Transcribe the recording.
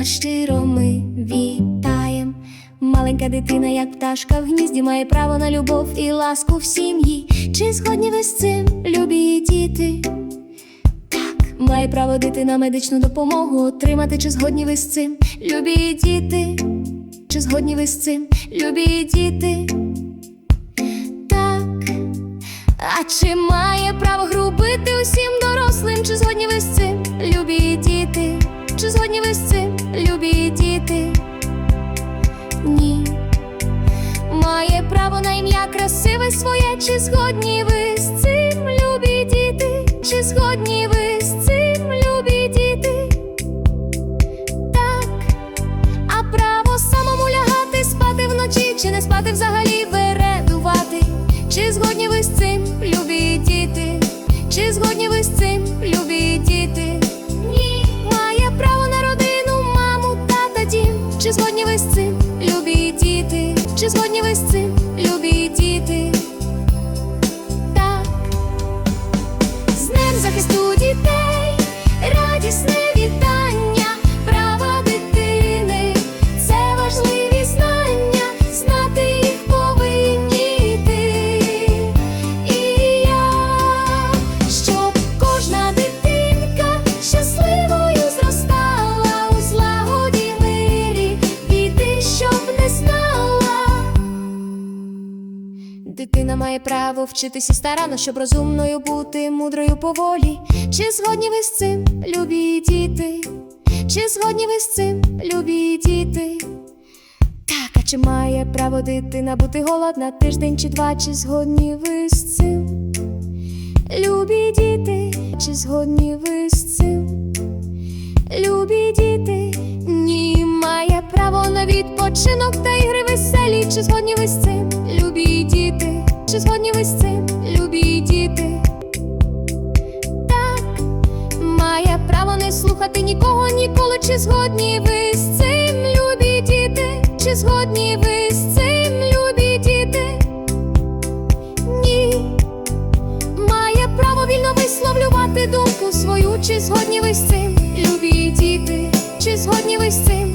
вас щиро ми вітаєм. Маленька дитина, як пташка в гнізді, має право на любов і ласку в сім'ї. Чи згодні ви з цим, любі діти? Так, має право дитина медичну допомогу отримати. Чи згодні ви з цим, любі діти? Чи згодні ви з цим, любі діти? Так. А чи має право грубити усім дорослим? Чи згодні ви з цим, любі діти? Чи згодні ви з цим, красиве своє, чи згодні ви з цим, любі діти? Чи згодні ви з цим, любі діти? Так. А право самому лягати, спати вночі, чи не спати взагалі вередувати? Чи згодні ви з цим, любі діти? Чи згодні ви з цим, любі діти? Ні, має право на родину, маму, тата, дім. Чи згодні ви з цим, любі діти? Чи згодні ви з цим, Дитина має право вчитися старано, щоб розумною бути, мудрою поволі. Чи згодні ви з цим, любі діти? Чи згодні ви з цим, любі діти? Так, а чи має право дитина бути голодна тиждень чи два? Чи згодні ви з цим? Любі діти, чи згодні ви з цим? Любі діти, ні, має право на відпочинок та ігри веселі. Чи згодні ви з цим, любі діти? Чи згодні ви з цим, любі діти? Так, має право не слухати нікого ніколи. Чи згодні ви з цим, любі діти? Чи згодні ви з цим, любі діти? Ні. Має право вільно висловлювати думку свою, чи згодні ви з цим, любі діти, чи згодні ви з цим,